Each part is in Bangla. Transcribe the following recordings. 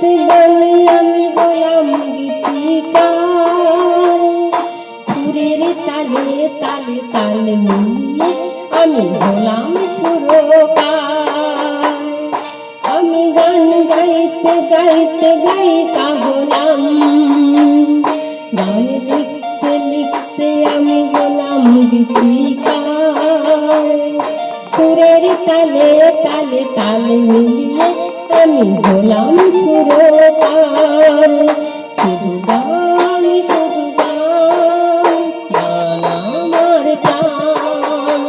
জীবনে আমি হলাম গীতিকার। সুরের তালে তালে তালে মিলিয়ে আমি হলাম সুরকার। আমি গান গাইতে গাইতে গায়িকা হলাম। গান লিখতে লিখতে আমি হলাম গীতিকার। সুরের তালে তালে তালে মিলিয়ে আমি হলাম সুরকার। শুধু গান শুধু গান গান আমার প্রাণ।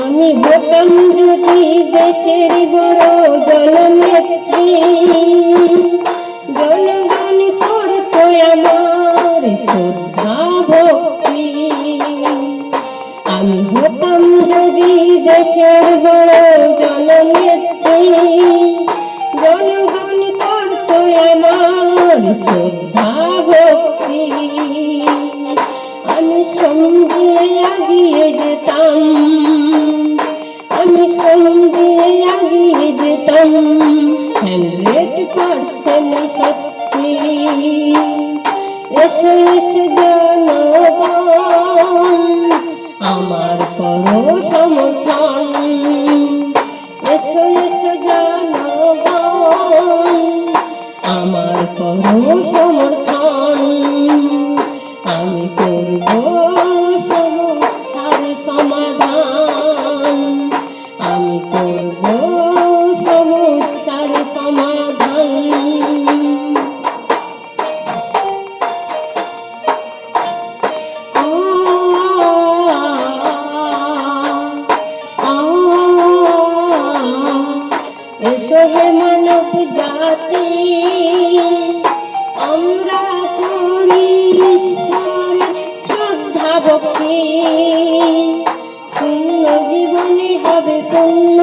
আমি হতাম যদি দেশের বড় জননেত্রী দেশের বড় জননেত্রী জনগণ করত আমার শ্রদ্ধা, ভক্তি। আমি সঙ্গে আগিয়ে যেতাম, আমি সঙ্গে আগিয়ে যেতাম। হান্ড্রেড পার্সেন্ট সত্যি এসে এসে জনগণ, আমার করো সমর্থন এসো এসো আমার সমর্থন আমি সমাধান। আমি করব ভক্তি। শূন্য জীবনে হবে পূর্ণ।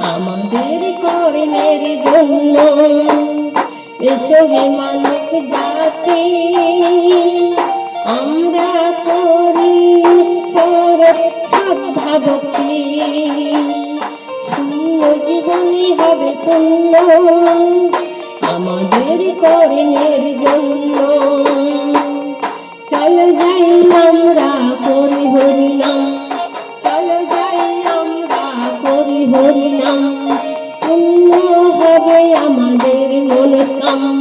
আমাদের কর্মের জন্য। এসবে মানব জাতি, আমরা করি ঈশ্বরের শ্রদ্ধা, ভক্তি। শূন্য জীবনে হবে পূর্ণ। আমাদের কর্মের জন্য। নাম। চল যাই আমরা করি হরি নাম হবে আমাদের মনস্কাম